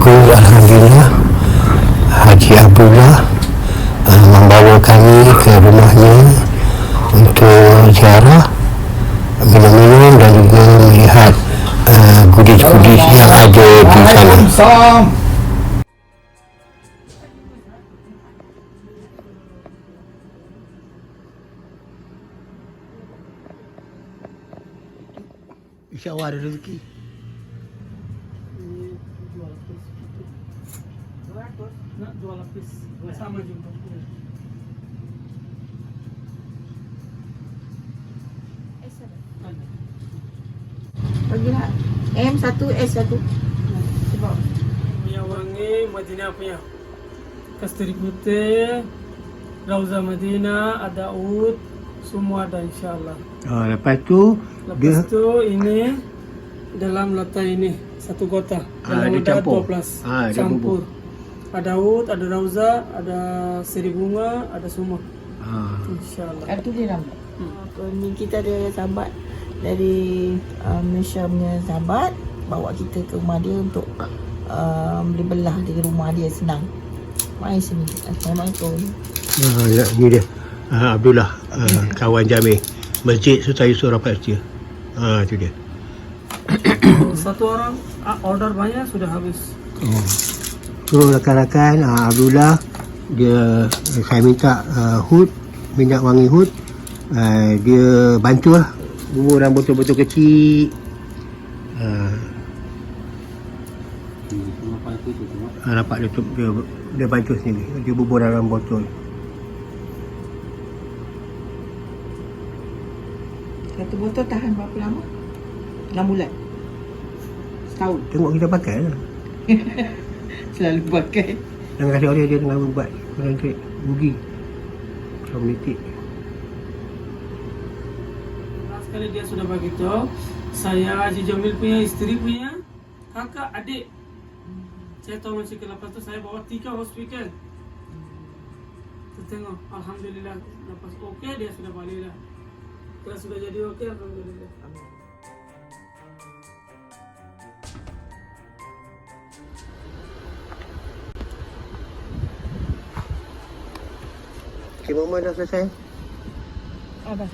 bersyukur Alhamdulillah. Haji Abdullah uh, membawa kami ke rumahnya untuk ziarah minum-minum dan juga melihat ah, uh, gudis-gudis yang ada di sana. InsyaAllah ada rezeki. Dua lapis sama juga Bagilah M1 S1 Sebab. Minyak wangi Madinah punya. Kasturi putih Rauza Madinah ada ud semua ada insyaAllah. Uh, lepas tu lepas tu ini dalam letak ini satu kotak Ah, dalam dia ada campur. 12 Ah, dia campur ada ud ada rauza ada seri bunga ada semua. Uh, insyaAllah. Ada tulis nama? Hmm. Ni kita ada sahabat Dari uh, Malaysia punya sahabat Bawa kita ke rumah dia untuk uh, Beli belah di rumah dia senang. Mari sini Assalamualaikum. Uh, ya, ni dia. Uh, Abdullah uh, kawan Jamil. Masjid Sultan Yusuf Rapat Setia uh, tu dia. Satu orang ah, order banyak sudah habis. Oh. So rakan-rakan uh, Abdullah dia saya minta uh, hood minyak wangi hood uh, dia bantu lah. Bubur dalam botol-botol kecil. Uh, uh, nampak dia, dia, dia bantu sendiri. Dia bubur dalam botol. Satu botol tahan berapa lama? 6 bulan. Setahun. Tengok kita pakai lah Selalu pakai. Jangan kasih orang dia tengah buat orang duit. Rugi. Komuniti Last kali dia sudah begitu Saya Haji Jamil punya isteri punya Kakak adik. Saya tahu masih ke lepas tu saya bawa tiga hospital. Kita tengok. Alhamdulillah Lepas okey dia sudah balik lah Kalau sudah jadi okey Alhamdulillah Okay, Mama dah selesai Apa?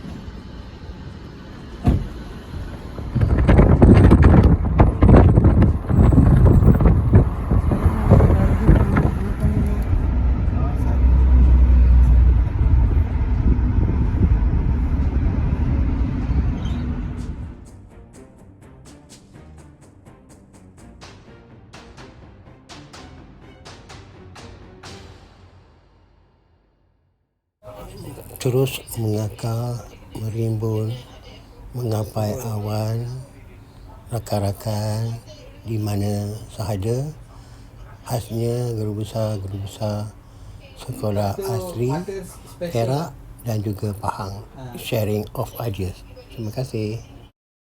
Terus mengakar, merimbun, menggapai awan, rakan-rakan di mana sahaja khasnya guru besar guru besar sekolah asri Perak dan juga Pahang sharing of ideas. Terima kasih.